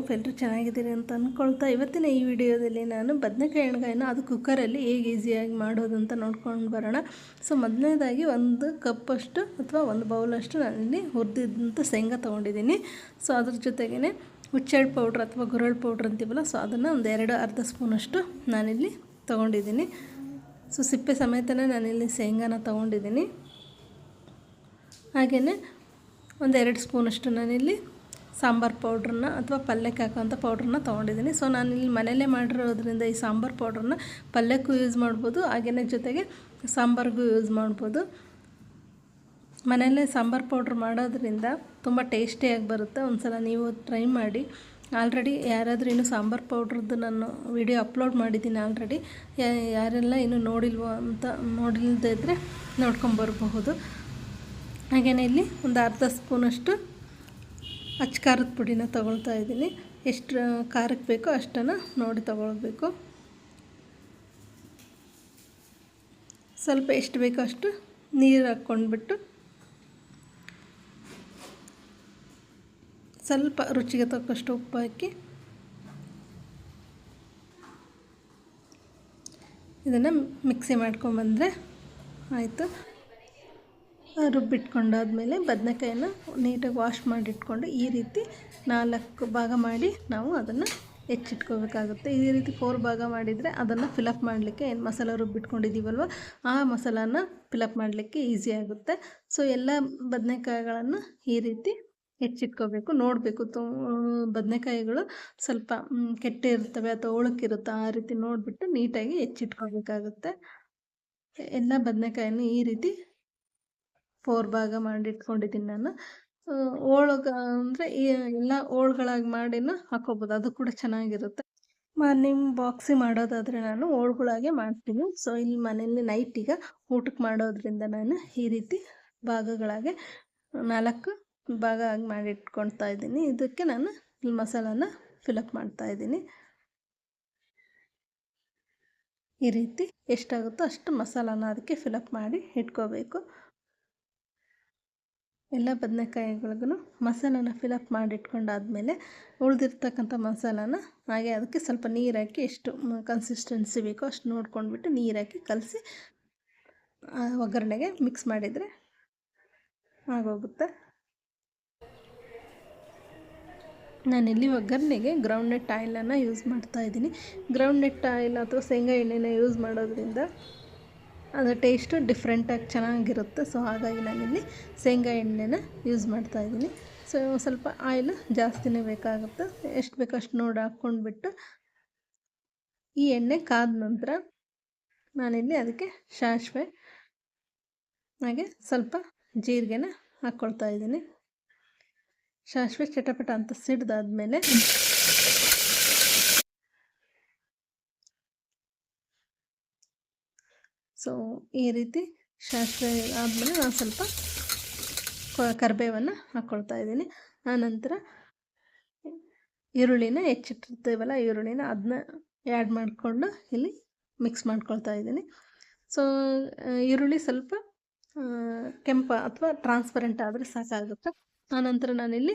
Hope ಎಲ್ಲರೂ ಚೆನ್ನಾಗಿದ್ದೀರಿ ಅಂತ ಅಂದ್ಕೊಳ್ತಾ ಇವತ್ತಿನ ಈ ವಿಡಿಯೋದಲ್ಲಿ ನಾನು ಬದನೆಕಾಯಿ ಎಣ್ಗಾಯನ್ನು ಅದು ಕುಕ್ಕರಲ್ಲಿ ಹೇಗೆ ಈಸಿಯಾಗಿ ಮಾಡೋದು ಅಂತ ನೋಡ್ಕೊಂಡು ಬರೋಣ. ಸೊ ಮೊದಲನೇದಾಗಿ ಒಂದು ಕಪ್ಪಷ್ಟು ಅಥವಾ ಒಂದು ಬೌಲಷ್ಟು ನಾನಿಲ್ಲಿ ಹುರಿದಿದ್ದಂಥ ಶೇಂಗ ತೊಗೊಂಡಿದ್ದೀನಿ. ಸೊ ಅದ್ರ ಜೊತೆಗೇ ಹುಚ್ಚೆಳ್ಳು ಪೌಡ್ರ್ ಅಥವಾ ಗುರಳ್ ಪೌಡ್ರ್ ಅಂತೀವಲ್ಲ ಸೊ ಅದನ್ನು ಒಂದು ಎರಡು ಅರ್ಧ ಸ್ಪೂನಷ್ಟು ನಾನಿಲ್ಲಿ ತೊಗೊಂಡಿದ್ದೀನಿ. ಸೊ ಸಿಪ್ಪೆ ಸಮೇತನೇ ನಾನಿಲ್ಲಿ ಶೇಂಗಾನ ತೊಗೊಂಡಿದ್ದೀನಿ. ಹಾಗೆಯೇ ಒಂದೆರಡು ಸ್ಪೂನಷ್ಟು ನಾನಿಲ್ಲಿ ಸಾಂಬಾರು ಪೌಡ್ರನ್ನ ಅಥವಾ ಪಲ್ಯಕ್ಕೆ ಹಾಕೋಂಥ ಪೌಡ್ರನ್ನ ತೊಗೊಂಡಿದ್ದೀನಿ. ಸೊ, ನಾನು ಇಲ್ಲಿ ಮನೆಯಲ್ಲೇ ಮಾಡಿರೋದ್ರಿಂದ ಈ ಸಾಂಬಾರು ಪೌಡ್ರನ್ನ ಪಲ್ಯಕ್ಕೂ ಯೂಸ್ ಮಾಡ್ಬೋದು ಹಾಗೆಯೇ ಜೊತೆಗೆ ಸಾಂಬಾರಿಗೂ ಯೂಸ್ ಮಾಡ್ಬೋದು. ಮನೆಯಲ್ಲೇ ಸಾಂಬಾರು ಪೌಡ್ರ್ ಮಾಡೋದ್ರಿಂದ ತುಂಬ ಟೇಸ್ಟಿಯಾಗಿ ಬರುತ್ತೆ. ಒಂದು ಸಲ ನೀವು ಟ್ರೈ ಮಾಡಿ. ಆಲ್ರೆಡಿ ಯಾರಾದರೂ ಇನ್ನೂ ಸಾಂಬಾರು ಪೌಡ್ರದ್ದು ನಾನು ವಿಡಿಯೋ ಅಪ್ಲೋಡ್ ಮಾಡಿದ್ದೀನಿ ಆಲ್ರೆಡಿ. ಯಾರೆಲ್ಲ ಇನ್ನೂ ನೋಡಿಲ್ವೋ ಅಂತ ನೋಡಿಲ್ದೇ ಇದ್ದರೆ ನೋಡ್ಕೊಂಬರಬಹುದು. ಹಾಗೆಯೇ ಇಲ್ಲಿ ಒಂದು ಅರ್ಧ ಸ್ಪೂನಷ್ಟು ಅಚ್ಚ ಖಾರದ ಪುಡಿನ ತೊಗೊಳ್ತಾ ಇದ್ದೀನಿ. ಎಷ್ಟು ಖಾರಕ್ಕೆ ಬೇಕೋ ಅಷ್ಟನ್ನು ನೋಡಿ ತೊಗೊಳ್ಬೇಕು. ಸ್ವಲ್ಪ ಎಷ್ಟು ಬೇಕೋ ಅಷ್ಟು ನೀರು ಹಾಕ್ಕೊಂಡ್ಬಿಟ್ಟು ಸ್ವಲ್ಪ ರುಚಿಗೆ ತಕ್ಕಷ್ಟು ಉಪ್ಪು ಹಾಕಿ ಇದನ್ನು ಮಿಕ್ಸಿ ಮಾಡ್ಕೊಂಬಂದರೆ ಆಯಿತು. ರುಬ್ಬಿಟ್ಕೊಂಡಾದ್ಮೇಲೆ ಬದನೆಕಾಯಿನ ನೀಟಾಗಿ ವಾಶ್ ಮಾಡಿಟ್ಕೊಂಡು ಈ ರೀತಿ ನಾಲ್ಕು ಭಾಗ ಮಾಡಿ ನಾವು ಅದನ್ನು ಹೆಚ್ಚಿಟ್ಕೋಬೇಕಾಗುತ್ತೆ. ಈ ರೀತಿ ಫೋರ್ ಭಾಗ ಮಾಡಿದರೆ ಅದನ್ನು ಫಿಲಪ್ ಮಾಡಲಿಕ್ಕೆ ಏನು ಮಸಾಲ ರುಬ್ಬಿಟ್ಕೊಂಡಿದ್ದೀವಲ್ವ, ಆ ಮಸಾಲಾನ ಫಿಲಪ್ ಮಾಡಲಿಕ್ಕೆ ಈಸಿ ಆಗುತ್ತೆ. ಸೊ ಎಲ್ಲ ಬದನೆಕಾಯಿಗಳನ್ನು ಈ ರೀತಿ ಹೆಚ್ಚಿಟ್ಕೋಬೇಕು. ನೋಡಬೇಕು ತು, ಬದನೆಕಾಯಿಗಳು ಸ್ವಲ್ಪ ಕೆಟ್ಟಿರ್ತವೆ ಅಥವಾ ಉಳುಕಿರುತ್ತೆ ಆ ರೀತಿ ನೋಡಿಬಿಟ್ಟು ನೀಟಾಗಿ ಹೆಚ್ಚಿಟ್ಕೋಬೇಕಾಗುತ್ತೆ. ಎಲ್ಲ ಬದನೆಕಾಯನ್ನು ಈ ರೀತಿ ಫೋರ್ ಭಾಗ ಮಾಡಿ ಇಟ್ಕೊಂಡಿದ್ದೀನಿ ನಾನು ಓಳಗ ಅಂದರೆ ಎಲ್ಲ ಓಳುಗಳಾಗಿ ಮಾಡಿನೂ ಹಾಕೋಬೋದು. ಅದು ಕೂಡ ಚೆನ್ನಾಗಿರುತ್ತೆ. ಮಾರ್ನಿಂಗ್ ಬಾಕ್ಸಿ ಮಾಡೋದಾದರೆ ನಾನು ಹೋಳ್ಗಳಾಗೆ ಮಾಡ್ತೀನಿ. ಸೊ ಇಲ್ಲಿ ಮನೆಯಲ್ಲಿ ನೈಟಿಗೆ ಊಟಕ್ಕೆ ಮಾಡೋದ್ರಿಂದ ನಾನು ಈ ರೀತಿ ಭಾಗಗಳಾಗೆ ನಾಲ್ಕು ಭಾಗ ಆಗಿ ಮಾಡಿಟ್ಕೊಳ್ತಾ ಇದ್ದೀನಿ. ಇದಕ್ಕೆ ನಾನು ಇಲ್ಲಿ ಮಸಾಲಾನ ಫಿಲಪ್ ಮಾಡ್ತಾ ಇದ್ದೀನಿ. ಈ ರೀತಿ ಎಷ್ಟಾಗುತ್ತೋ ಅಷ್ಟು ಮಸಾಲಾನ ಅದಕ್ಕೆ ಫಿಲಪ್ ಮಾಡಿ ಇಟ್ಕೋಬೇಕು. ಎಲ್ಲ ಬದನೆಕಾಯಿಗಳಿಗೂ ಮಸಾಲಾನ ಫಿಲಪ್ ಮಾಡಿಟ್ಕೊಂಡಾದಮೇಲೆ ಉಳಿದಿರ್ತಕ್ಕಂಥ ಮಸಾಲಾನ ಹಾಗೆ ಅದಕ್ಕೆ ಸ್ವಲ್ಪ ನೀರು ಹಾಕಿ ಎಷ್ಟು ಕನ್ಸಿಸ್ಟೆನ್ಸಿ ಬೇಕೋ ಅಷ್ಟು ನೋಡ್ಕೊಂಡ್ಬಿಟ್ಟು ನೀರು ಹಾಕಿ ಕಲಸಿ ಒಗ್ಗರಣೆಗೆ ಮಿಕ್ಸ್ ಮಾಡಿದರೆ ಆಗೋಗುತ್ತೆ. ನಾನಿಲ್ಲಿ ಒಗ್ಗರಣೆಗೆ ಗ್ರೌಂಡ್ನೆಟ್ ಆಯಿಲನ್ನು ಯೂಸ್ ಮಾಡ್ತಾ ಗ್ರೌಂಡ್ನೆಟ್ ಗ್ರೌಂಡ್ ನೆಟ್ ಆಯಿಲ್ ಅಥವಾ ಶೇಂಗಾ ಎಣ್ಣೆನ ಯೂಸ್ ಮಾಡೋದ್ರಿಂದ ಅದು ಟೇಸ್ಟು ಡಿಫ್ರೆಂಟಾಗಿ ಚೆನ್ನಾಗಿರುತ್ತೆ. ಸೊ, ಹಾಗಾಗಿ ನಾನಿಲ್ಲಿ ಶೇಂಗಾ ಎಣ್ಣೆನ ಯೂಸ್ ಮಾಡ್ತಾಯಿದ್ದೀನಿ ಸೊ, ಸ್ವಲ್ಪ ಆಯಿಲ್ ಜಾಸ್ತಿನೇ ಬೇಕಾಗುತ್ತೆ. ಎಷ್ಟು ಬೇಕೋ ಅಷ್ಟು ನೋಡಿ ಹಾಕ್ಕೊಂಡ್ಬಿಟ್ಟು ಈ ಎಣ್ಣೆ ಕಾದ ನಂತರ ನಾನಿಲ್ಲಿ ಅದಕ್ಕೆ ಸಾಸಿವೆ ಹಾಗೆ ಸ್ವಲ್ಪ ಜೀರಿಗೆನ ಹಾಕ್ಕೊಳ್ತಾ ಇದ್ದೀನಿ. ಸಾಸಿವೆ ಚಟಪಟ ಅಂತ ಸಿಡ್ದಾದ್ಮೇಲೆ ಸೊ, ಈ ರೀತಿ ಶಾಸ್ತ್ರ ಆದಮೇಲೆ ನಾನು ಸ್ವಲ್ಪ ಕರಿಬೇವನ್ನು ಹಾಕ್ಕೊಳ್ತಾ ಇದ್ದೀನಿ. ಆನಂತರ ಈರುಳ್ಳಿನ ಹೆಚ್ಚಿಟ್ಟಿರ್ತೀವಲ್ಲ, ಈರುಳ್ಳಿನ ಅದನ್ನ ಆ್ಯಡ್ ಮಾಡಿಕೊಂಡು ಇಲ್ಲಿ ಮಿಕ್ಸ್ ಮಾಡ್ಕೊಳ್ತಾ ಇದ್ದೀನಿ. ಸೊ ಈರುಳ್ಳಿ ಸ್ವಲ್ಪ ಕೆಂಪ ಅಥವಾ ಟ್ರಾನ್ಸ್ಪರೆಂಟ್ ಆದರೆ ಸಾಕಾಗುತ್ತೆ. ಆನಂತರ ನಾನಿಲ್ಲಿ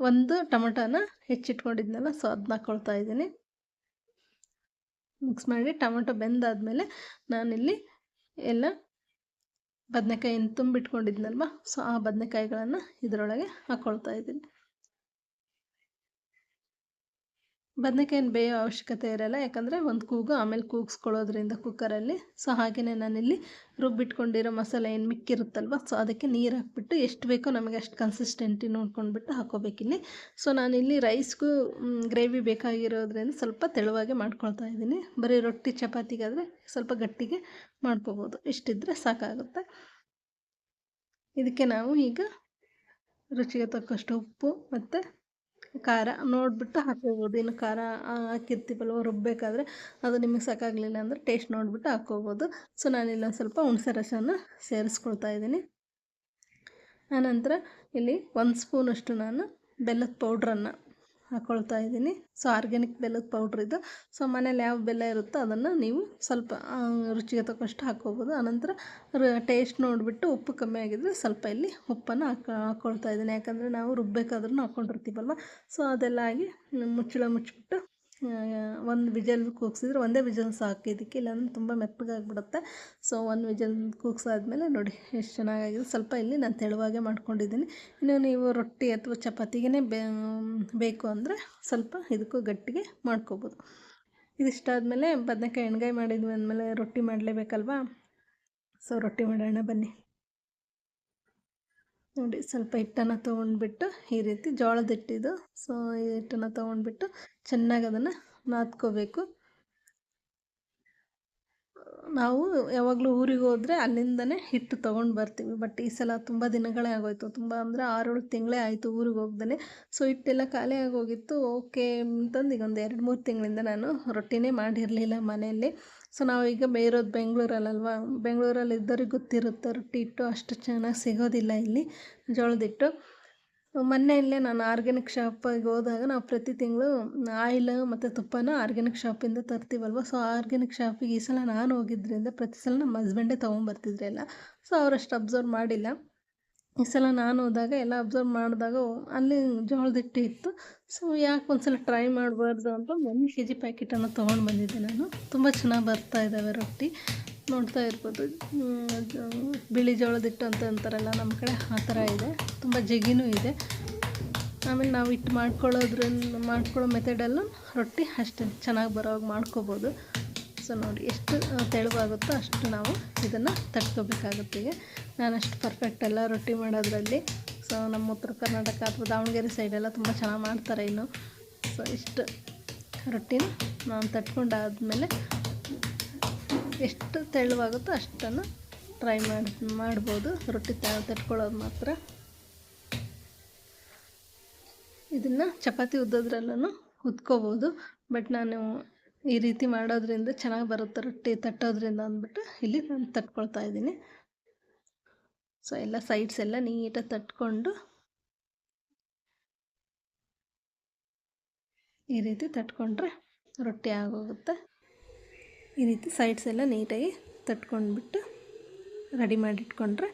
ಒಂದು ಟೊಮೊಟೊನ ಹೆಚ್ಚಿಟ್ಕೊಂಡಿದ್ನಲ್ಲ, ಸೊ ಅದನ್ನ ಹಾಕ್ಕೊಳ್ತಾ ಇದ್ದೀನಿ. ಮಿಕ್ಸ್ ಮಾಡಿ ಟೊಮೆಟೊ ಬೆಂದಾದಮೇಲೆ ನಾನಿಲ್ಲಿ ಎಲ್ಲ ಬದನೆಕಾಯಿಯನ್ನು ತುಂಬಿಟ್ಕೊಂಡಿದ್ನಲ್ವ? ಸೊ ಆ ಬದನೆಕಾಯಿಗಳನ್ನು ಇದರೊಳಗೆ ಹಾಕ್ಕೊಳ್ತಾ ಇದ್ದೀನಿ. ಬದನೆಕಾಯಿನ ಬೇಯೋ ಅವಶ್ಯಕತೆ ಇರಲ್ಲ. ಯಾಕಂದರೆ ಒಂದು ಕೂಗು ಆಮೇಲೆ ಕೂಗಿಸ್ಕೊಳ್ಳೋದ್ರಿಂದ ಕುಕ್ಕರಲ್ಲಿ. ಸೊ ಹಾಗೆಯೇ ನಾನಿಲ್ಲಿ ರುಬ್ಬಿಟ್ಕೊಂಡಿರೋ ಮಸಾಲೆ ಏನು ಮಿಕ್ಕಿರುತ್ತಲ್ವ ಸೊ ಅದಕ್ಕೆ ನೀರು ಹಾಕ್ಬಿಟ್ಟು ಎಷ್ಟು ಬೇಕೋ ನಮಗೆ ಅಷ್ಟು ಕನ್ಸಿಸ್ಟೆಂಟಿ ನೋಡ್ಕೊಂಡ್ಬಿಟ್ಟು ಹಾಕೋಬೇಕಿಲ್ಲಿ ಸೊ ನಾನಿಲ್ಲಿ ರೈಸ್ಗೂ ಗ್ರೇವಿ ಬೇಕಾಗಿರೋದ್ರಿಂದ ಸ್ವಲ್ಪ ತೆಳುವಾಗೆ ಮಾಡ್ಕೊಳ್ತಾ ಇದ್ದೀನಿ. ಬರೀ ರೊಟ್ಟಿ ಚಪಾತಿಗಾದರೆ ಸ್ವಲ್ಪ ಗಟ್ಟಿಗೆ ಮಾಡ್ಕೋಬೋದು. ಇಷ್ಟಿದ್ರೆ ಸಾಕಾಗುತ್ತೆ. ಇದಕ್ಕೆ ನಾವು ಈಗ ರುಚಿಗೆ ತಕ್ಕಷ್ಟು ಉಪ್ಪು ಮತ್ತು ಖಾರ ನೋಡಿಬಿಟ್ಟು ಹಾಕೋಬೋದು. ಇನ್ನು ಖಾರ ಹಾಕಿರ್ತೀವಲ್ವ ರುಬ್ಬಬೇಕಾದ್ರೆ ಅದು ನಿಮಗೆ ಸಾಕಾಗಲಿಲ್ಲ ಅಂದರೆ ಟೇಸ್ಟ್ ನೋಡಿಬಿಟ್ಟು ಹಾಕ್ಕೋಬೋದು ಸೊ ನಾನಿಲ್ಲ ಸ್ವಲ್ಪ ಹುಣಸೆ ರಸನ ಸೇರಿಸ್ಕೊಳ್ತಾ ಇದ್ದೀನಿ. ಆನಂತರ ಇಲ್ಲಿ ಒಂದು ಸ್ಪೂನಷ್ಟು ನಾನು ಬೆಲ್ಲದ ಪೌಡ್ರನ್ನು ಹಾಕ್ಕೊಳ್ತಾ ಇದ್ದೀನಿ. ಸೊ ಆರ್ಗ್ಯಾನಿಕ್ ಬೆಲ್ಲದ ಪೌಡ್ರ್ ಇದು. ಸೊ ಮನೇಲಿ ಯಾವ ಬೆಲ್ಲ ಇರುತ್ತೋ ಅದನ್ನು ನೀವು ಸ್ವಲ್ಪ ರುಚಿಗೆ ತಕ್ಕಷ್ಟು ಹಾಕ್ಕೋಬೋದು ಆನಂತರ ಟೇಸ್ಟ್ ನೋಡಿಬಿಟ್ಟು ಉಪ್ಪು ಕಮ್ಮಿ ಆಗಿದ್ದರೆ ಸ್ವಲ್ಪ ಇಲ್ಲಿ ಉಪ್ಪನ್ನು ಹಾಕ ಹಾಕ್ಕೊಳ್ತಾ ಇದ್ದೀನಿ. ಯಾಕಂದರೆ ನಾವು ರುಬ್ಬೇಕಾದ್ರೂ ಹಾಕ್ಕೊಂಡಿರ್ತೀವಲ್ವ ಸೊ ಅದೆಲ್ಲ ಆಗಿ ಮುಚ್ಚಳ ಮುಚ್ಚಿಬಿಟ್ಟು ಒಂದು ವಿಜಲ್ ಕೂಗ್ಸಿದ್ರೆ ಒಂದೇ ವಿಜಲ್ ಸಾಕು. ಇದಕ್ಕೆ ಇಲ್ಲಾಂದ್ರೆ ತುಂಬ ಮೆತ್ತಗಾಗ್ಬಿಡುತ್ತೆ. ಸೊ ಒಂದು ವಿಜಲ್ ಕೂಗ್ಸಾದ್ಮೇಲೆ ನೋಡಿ ಎಷ್ಟು ಚೆನ್ನಾಗಾಗಿದೆ. ಸ್ವಲ್ಪ ಇಲ್ಲಿ ನಾನು ತೆಳುವಾಗೆ ಮಾಡ್ಕೊಂಡಿದ್ದೀನಿ. ಇನ್ನು ನೀವು ರೊಟ್ಟಿ ಅಥವಾ ಚಪಾತಿಗೆ ಬೇಕು ಅಂದರೆ ಸ್ವಲ್ಪ ಇದಕ್ಕೂ ಗಟ್ಟಿಗೆ ಮಾಡ್ಕೋಬೋದು. ಇದಿಷ್ಟಾದಮೇಲೆ ಬದನೆಕಾಯಿ ಎಣ್ಗಾಯಿ ಮಾಡಿದ್ವಿ ಅಂದಮೇಲೆ ರೊಟ್ಟಿ ಮಾಡಲೇಬೇಕಲ್ವಾ? ಸೊ ರೊಟ್ಟಿ ಮಾಡೋಣ ಬನ್ನಿ. ನೋಡಿ, ಸ್ವಲ್ಪ ಹಿಟ್ಟನ್ನು ತೊಗೊಂಡ್ಬಿಟ್ಟು ಈ ರೀತಿ ಜೋಳದ ಹಿಟ್ಟಿದು ಸೊ ಈ ಹಿಟ್ಟನ್ನು ತೊಗೊಂಡ್ಬಿಟ್ಟು ಚೆನ್ನಾಗಿ ಅದನ್ನು ನಾದ್ಕೋಬೇಕು. ನಾವು ಯಾವಾಗಲೂ ಊರಿಗೆ ಹೋದರೆ ಅಲ್ಲಿಂದನೇ ಹಿಟ್ಟು ತೊಗೊಂಡು ಬರ್ತೀವಿ ಬಟ್ ಈ ಸಲ ತುಂಬ ದಿನಗಳೇ ಆಗೋಯಿತು. ತುಂಬ ಅಂದರೆ ಆರೇಳು ತಿಂಗಳೇ ಆಯಿತು ಊರಿಗೆ ಹೋಗ್ದೇ ಸೊ ಹಿಟ್ಟೆಲ್ಲ ಖಾಲಿ ಆಗೋಗಿತ್ತು ಓಕೆ ಅಂತಂದು ಈಗ ಒಂದು ಎರಡು ಮೂರು ತಿಂಗಳಿಂದ ನಾನು ರೊಟ್ಟಿನೇ ಮಾಡಿರಲಿಲ್ಲ ಮನೆಯಲ್ಲಿ. ಸೊ ನಾವೀಗ ಬೇರೋದು ಬೆಂಗಳೂರಲ್ಲಲ್ವ? ಬೆಂಗಳೂರಲ್ಲಿ ಇದ್ದವ್ರಿಗೆ ಗೊತ್ತಿರುತ್ತೆ, ರೊಟ್ಟಿ ಹಿಟ್ಟು ಅಷ್ಟು ಚೆನ್ನಾಗಿ ಸಿಗೋದಿಲ್ಲ ಇಲ್ಲಿ. ಜೋಳದಿಟ್ಟು ಮೊನ್ನೆ ಇಲ್ಲೇ ನಾನು ಆರ್ಗ್ಯಾನಿಕ್ ಶಾಪಿಗೆ ಹೋದಾಗ ನಾವು ಪ್ರತಿ ತಿಂಗಳು ಆಯಿಲ್ ಮತ್ತು ತುಪ್ಪನ ಆರ್ಗ್ಯಾನಿಕ್ ಶಾಪಿಂದ ತರ್ತೀವಲ್ವ? ಸೊ ಆರ್ಗ್ಯಾನಿಕ್ ಶಾಪಿಗೆ ಈ ಸಲ ನಾನು ಹೋಗಿದ್ದರಿಂದ ಪ್ರತಿ ಸಲ ನಮ್ಮ ಹಸ್ಬೆಂಡೇ ತೊಗೊಂಬರ್ತಿದ್ರು ಎಲ್ಲ ಸೊ ಅವರಷ್ಟು ಅಬ್ಸರ್ವ್ ಮಾಡಿಲ್ಲ. ಈ ಸಲ ನಾನು ಹೋದಾಗ ಎಲ್ಲ ಅಬ್ಸರ್ವ್ ಮಾಡಿದಾಗ ಅಲ್ಲಿ ಜೋಳದ ಹಿಟ್ಟು ಇತ್ತು. ಸೊ ಯಾಕೆ ಒಂದು ಸಲ ಟ್ರೈ ಮಾಡಬಾರ್ದು ಅಂತ ಒಂದು ಕೆ ಜಿ ಪ್ಯಾಕೆಟನ್ನು ತೊಗೊಂಡು ಬಂದಿದ್ದೆ ನಾನು. ತುಂಬ ಚೆನ್ನಾಗಿ ಬರ್ತಾ ಇದ್ದಾವೆ ರೊಟ್ಟಿ. ನೋಡ್ತಾ ಇರ್ಬೋದು. ಬಿಳಿ ಜೋಳದ ಹಿಟ್ಟು ಅಂತ ಅಂತಾರಲ್ಲ ನಮ್ಮ ಕಡೆ ಆ ಥರ ಇದೆ. ತುಂಬ ಜಗಿನೂ ಇದೆ. ಆಮೇಲೆ ನಾವು ಹಿಟ್ಟು ಮಾಡ್ಕೊಳ್ಳೋದ್ರಿಂದ ಮಾಡ್ಕೊಳ್ಳೋ ಮೆಥಡಲ್ಲೂ ರೊಟ್ಟಿ ಅಷ್ಟೇ. ಚೆನ್ನಾಗಿ ಬರೋವಾಗ ಮಾಡ್ಕೋಬೋದು. ಸೊ ನೋಡಿ, ಎಷ್ಟು ತೆಳುವಾಗುತ್ತೋ ಅಷ್ಟು ನಾವು ಇದನ್ನು ತಟ್ಕೋಬೇಕಾಗುತ್ತೆ ಈಗ. ನಾನು ಅಷ್ಟು ಪರ್ಫೆಕ್ಟ್ ಅಲ್ಲ ರೊಟ್ಟಿ ಮಾಡೋದ್ರಲ್ಲಿ. ಸೊ ನಮ್ಮ ಉತ್ತರ ಕರ್ನಾಟಕ ಅಥವಾ ದಾವಣಗೆರೆ ಸೈಡೆಲ್ಲ ತುಂಬ ಚೆನ್ನಾಗಿ ಮಾಡ್ತಾರೆ ಇನ್ನು. ಸೊ ಇಷ್ಟು ರೊಟ್ಟಿನ ನಾನು ತಟ್ಕೊಂಡಾದಮೇಲೆ ಎಷ್ಟು ತೆಳುವಾಗುತ್ತೋ ಅಷ್ಟನ್ನು ಟ್ರೈ ಮಾಡಿ, ಮಾಡ್ಬೋದು. ರೊಟ್ಟಿ ತಟ್ಕೊಳ್ಳೋದು ಮಾತ್ರ. ಇದನ್ನು ಚಪಾತಿ ಉದ್ದೋದ್ರಲ್ಲೂ ಉದ್ಕೋಬೋದು ಬಟ್ ನಾನು ಈ ರೀತಿ ಮಾಡೋದ್ರಿಂದ ಚೆನ್ನಾಗಿ ಬರುತ್ತೆ ರೊಟ್ಟಿ ತಟ್ಟೋದ್ರಿಂದ ಅಂದ್ಬಿಟ್ಟು ಇಲ್ಲಿ ನಾನು ತಟ್ಕೊಳ್ತಾ ಇದ್ದೀನಿ. ಸೊ ಎಲ್ಲ ಸೈಡ್ಸ್ ಎಲ್ಲ ನೀಟಾಗಿ ತಟ್ಕೊಂಡು ಈ ರೀತಿ ತಟ್ಕೊಂಡ್ರೆ ರೊಟ್ಟಿ ಆಗೋಗುತ್ತೆ. ಈ ರೀತಿ ಸೈಡ್ಸ್ ಎಲ್ಲ ನೀಟಾಗಿ ತಟ್ಕೊಂಡ್ಬಿಟ್ಟು ರೆಡಿ ಮಾಡಿಟ್ಕೊಂಡ್ರೆ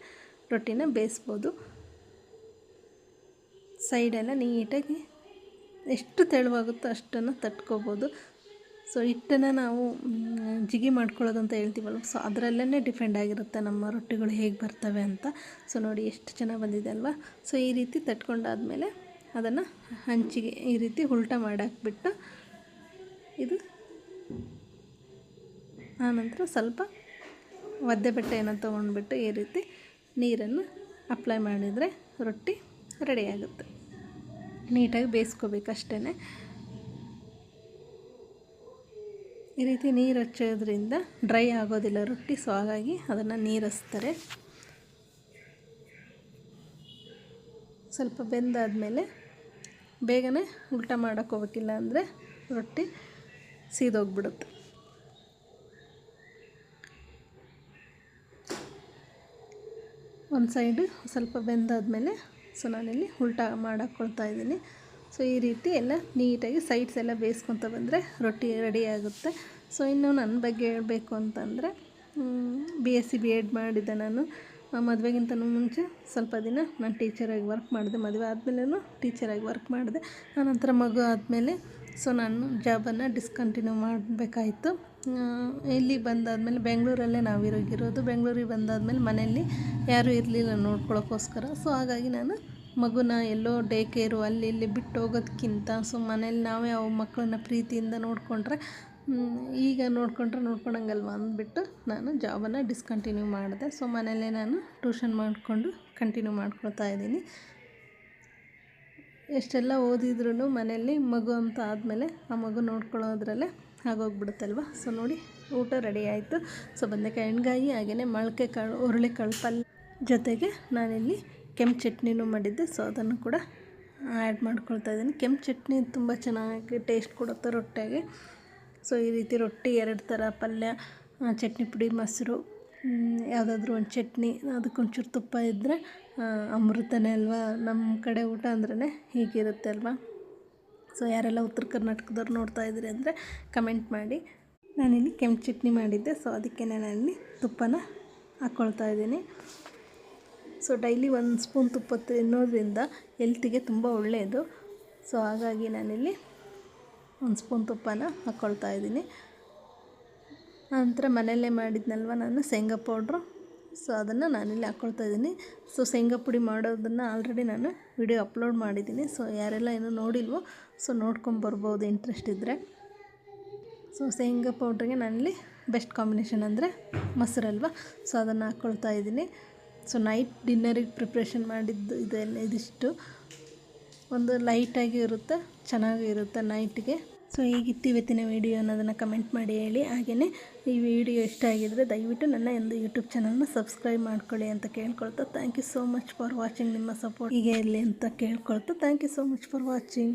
ರೊಟ್ಟಿನ ಬೇಯಿಸ್ಬೋದು. ಸೈಡೆಲ್ಲ ನೀಟಾಗಿ ಎಷ್ಟು ತೆಳುವಾಗುತ್ತೋ ಅಷ್ಟನ್ನು ತಟ್ಕೋಬೋದು. ಸೊ ಹಿಟ್ಟನ್ನು ನಾವು ಜಿಗಿ ಮಾಡ್ಕೊಳ್ಳೋದು ಅಂತ ಹೇಳ್ತೀವಲ್ವ? ಸೊ ಅದರಲ್ಲೇ ಡಿಪೆಂಡ್ ಆಗಿರುತ್ತೆ ನಮ್ಮ ರೊಟ್ಟಿಗಳು ಹೇಗೆ ಬರ್ತವೆ ಅಂತ. ಸೊ ನೋಡಿ ಎಷ್ಟು ಚೆನ್ನಾಗಿ ಬಂದಿದೆ ಅಲ್ವಾ? ಸೊ ಈ ರೀತಿ ತಟ್ಕೊಂಡಾದ್ಮೇಲೆ ಅದನ್ನು ಹಂಚಿಗೆ ಈ ರೀತಿ ಉಲ್ಟಾ ಮಾಡಾಕ್ಬಿಟ್ಟು ಇದು ಆನಂತರ ಸ್ವಲ್ಪ ಒದ್ದೆ ಬಟ್ಟೆಯನ್ನು ತೊಗೊಂಡ್ಬಿಟ್ಟು ಈ ರೀತಿ ನೀರನ್ನು ಅಪ್ಲೈ ಮಾಡಿದರೆ ರೊಟ್ಟಿ ರೆಡಿಯಾಗುತ್ತೆ ನೀಟಾಗಿ ಬೇಯಿಸ್ಕೋಬೇಕು ಅಷ್ಟೇ ಈ ರೀತಿ ನೀರು ಹಚ್ಚೋದ್ರಿಂದ ಡ್ರೈ ಆಗೋದಿಲ್ಲ. ರೊಟ್ಟಿ ಸೊ ಹಾಗಾಗಿ ಅದನ್ನು ನೀರು ಹಚ್ತಾರೆ ಸ್ವಲ್ಪ ಬೆಂದಾದಮೇಲೆ ಬೇಗನೆ ಊಟ ಮಾಡೋಕ್ಕೆ ಹೋಗ್ಬೇಕಿಲ್ಲ ಅಂದರೆ ರೊಟ್ಟಿ ಸೀದೋಗ್ಬಿಡುತ್ತೆ. ಒಂದು ಸೈಡು ಸ್ವಲ್ಪ ಬೆಂದಾದಮೇಲೆ ಸೊ ನಾನಿಲ್ಲಿ ಉಲ್ಟಾ ಮಾಡಾಕ್ಕೊಳ್ತಾ ಇದ್ದೀನಿ. ಸೊ ಈ ರೀತಿ ಎಲ್ಲ ನೀಟಾಗಿ ಸೈಡ್ಸ್ ಎಲ್ಲ ಬೇಯಿಸ್ಕೊತ ಬಂದರೆ ರೊಟ್ಟಿ ರೆಡಿ ಆಗುತ್ತೆ. ಸೊ ಇನ್ನು ನನ್ನ ಬಗ್ಗೆ ಹೇಳಬೇಕು ಅಂತಂದರೆ B S C B Ed ಮಾಡಿದ್ದೆ ನಾನು. ಮದುವೆಗಿಂತ ಮುಂಚೆ ಸ್ವಲ್ಪ ದಿನ ನಾನು ಟೀಚರಾಗಿ ವರ್ಕ್ ಮಾಡಿದೆ. ಮದುವೆ ಆದಮೇಲೂ ಟೀಚರಾಗಿ ವರ್ಕ್ ಮಾಡಿದೆ. ಆನಂತರ ಮಗು ಆದಮೇಲೆ, ಸೊ ನಾನು ಜಾಬನ್ನು ಡಿಸ್ಕಂಟಿನ್ಯೂ ಮಾಡಬೇಕಾಯಿತು. ಇಲ್ಲಿ ಬಂದಾದಮೇಲೆ ಬೆಂಗಳೂರಲ್ಲೇ ನಾವು ಇರೋಗಿರೋದು ಬೆಂಗಳೂರಿಗೆ ಬಂದಾದಮೇಲೆ ಮನೆಯಲ್ಲಿ ಯಾರೂ ಇರಲಿಲ್ಲ ನೋಡ್ಕೊಳ್ಳೋಕ್ಕೋಸ್ಕರ ಸೊ ಹಾಗಾಗಿ ನಾನು ಮಗುನ ಎಲ್ಲೋ ಡೇ ಕೇರು ಅಲ್ಲಿ ಇಲ್ಲಿ ಬಿಟ್ಟು ಹೋಗೋದಕ್ಕಿಂತ ಸೊ ಮನೇಲಿ ನಾವೇ ಅವು ಮಕ್ಕಳನ್ನ ಪ್ರೀತಿಯಿಂದ ನೋಡಿಕೊಂಡ್ರೆ ಈಗ ನೋಡಿಕೊಂಡ್ರೆ ನೋಡ್ಕೊಳಂಗಲ್ವ ಅಂದ್ಬಿಟ್ಟು ನಾನು ಜಾಬನ್ನು ಡಿಸ್ಕಂಟಿನ್ಯೂ ಮಾಡಿದೆ. ಸೊ ಮನೆಯಲ್ಲೇ ನಾನು ಟ್ಯೂಷನ್ ಮಾಡಿಕೊಂಡು ಕಂಟಿನ್ಯೂ ಮಾಡ್ಕೊಳ್ತಾ ಇದ್ದೀನಿ. ಎಷ್ಟೆಲ್ಲ ಓದಿದ್ರೂ ಮನೆಯಲ್ಲಿ ಮಗು ಅಂತ ಆದಮೇಲೆ ಆ ಮಗು ನೋಡ್ಕೊಳ್ಳೋದ್ರಲ್ಲೇ ಆಗೋಗ್ಬಿಡುತ್ತಲ್ವ? ಸೊ ನೋಡಿ, ಊಟ ರೆಡಿ ಆಯಿತು. ಸೊ ಬದನೆಕಾಯಿ ಎಣ್ಗಾಯಿ ಹಾಗೆಯೇ ಮೊಳಕೆ ಕಾಳು, ಹುರುಳಿಕಾಳು ಪಲ್ಯ ಜೊತೆಗೆ ನಾನಿಲ್ಲಿ ಕೆಂಪು ಚಟ್ನಿನೂ ಮಾಡಿದ್ದೆ ಸೊ ಅದನ್ನು ಕೂಡ ಆ್ಯಡ್ ಮಾಡ್ಕೊಳ್ತಾ ಇದ್ದೀನಿ. ಕೆಂಪು ಚಟ್ನಿ ತುಂಬ ಚೆನ್ನಾಗಿ ಟೇಸ್ಟ್ ಕೊಡುತ್ತೆ ರೊಟ್ಟಿಗೆ. ಸೊ ಈ ರೀತಿ ರೊಟ್ಟಿ ಎರಡು ಥರ, ಪಲ್ಯ ಚಟ್ನಿ ಪುಡಿ, ಮೊಸರು ಯಾವುದಾದ್ರೂ ಒಂದು ಚಟ್ನಿ ಅದಕ್ಕೊಂಚೂರು ತುಪ್ಪ ಇದ್ದರೆ ಅಮೃತನೇ ಅಲ್ವಾ? ನಮ್ಮ ಕಡೆ ಊಟ ಅಂದ್ರೇ ಹೀಗಿರುತ್ತೆ ಅಲ್ವಾ? ಸೊ ಯಾರೆಲ್ಲ ಉತ್ತರ ಕರ್ನಾಟಕದವ್ರು ನೋಡ್ತಾ ಇದ್ದೀರಿ ಅಂದರೆ ಕಮೆಂಟ್ ಮಾಡಿ. ನಾನಿಲ್ಲಿ ಕೆಂಪು ಚಟ್ನಿ ಮಾಡಿದ್ದೆ ಸೊ ಅದಕ್ಕೆ ನಾನು ನಾನಿಲ್ಲಿ ತುಪ್ಪನ ಹಾಕ್ಕೊಳ್ತಾ ಇದ್ದೀನಿ. ಸೊ ಡೈಲಿ ಒಂದು ಸ್ಪೂನ್ ತುಪ್ಪ ತಿನ್ನೋದ್ರಿಂದ ಹೆಲ್ತಿಗೆ ತುಂಬ ಒಳ್ಳೆಯದು. ಸೊ ಹಾಗಾಗಿ ನಾನಿಲ್ಲಿ ಒಂದು ಸ್ಪೂನ್ ತುಪ್ಪನ ಹಾಕ್ಕೊಳ್ತಾ ಇದ್ದೀನಿ. ನಂತರ ಮನೆಯಲ್ಲೇ ಮಾಡಿದ್ನಲ್ವ ನಾನು ಶೇಂಗಾ ಪೌಡ್ರು. ಸೊ ಅದನ್ನು ನಾನಿಲ್ಲಿ ಹಾಕ್ಕೊಳ್ತಾ ಇದ್ದೀನಿ. ಸೊ ಶೇಂಗಾ ಪುಡಿ ಮಾಡೋದನ್ನು ಆಲ್ರೆಡಿ ನಾನು ವಿಡಿಯೋ ಅಪ್ಲೋಡ್ ಮಾಡಿದ್ದೀನಿ. ಸೊ ಯಾರೆಲ್ಲ ಏನೂ ನೋಡಿಲ್ವೋ, ಸೊ ನೋಡ್ಕೊಂಬರ್ಬೋದು ಇಂಟ್ರೆಸ್ಟ್ ಇದ್ದರೆ ಸೊ ಶೇಂಗಾ ಪೌಡ್ರಿಗೆ ನಾನಿಲ್ಲಿ ಬೆಸ್ಟ್ ಕಾಂಬಿನೇಷನ್ ಅಂದರೆ ಮೊಸರಲ್ವ. ಸೊ ಅದನ್ನು ಹಾಕ್ಕೊಳ್ತಾ ಇದ್ದೀನಿ. ಸೊ ನೈಟ್ ಡಿನ್ನರಿಗೆ ಪ್ರಿಪ್ರೇಷನ್ ಮಾಡಿದ್ದು ಇದೆಲ್ಲ ಇದಿಷ್ಟು. ಒಂದು ಲೈಟಾಗಿ ಇರುತ್ತೆ ಚೆನ್ನಾಗೂ ಇರುತ್ತೆ ನೈಟ್ಗೆ ಸೊ ಹೇಗಿತ್ತು ಇವತ್ತಿನ ವೀಡಿಯೋ ಅನ್ನೋದನ್ನು ಕಮೆಂಟ್ ಮಾಡಿ ಹೇಳಿ. ಹಾಗೆಯೇ ಈ ವಿಡಿಯೋ ಇಷ್ಟ ಆಗಿದ್ದರೆ ದಯವಿಟ್ಟು ನನ್ನ ಒಂದು ಯೂಟ್ಯೂಬ್ ಚಾನಲ್ನ ಸಬ್ಸ್ಕ್ರೈಬ್ ಮಾಡ್ಕೊಳ್ಳಿ ಅಂತ ಕೇಳ್ಕೊಳ್ತಾ. Thank you so much for watching ನಿಮ್ಮ ಸಪೋರ್ಟ್ ಹೀಗೆ ಇರಲಿ ಅಂತ ಕೇಳ್ಕೊಳ್ತಾ. Thank you so much for watching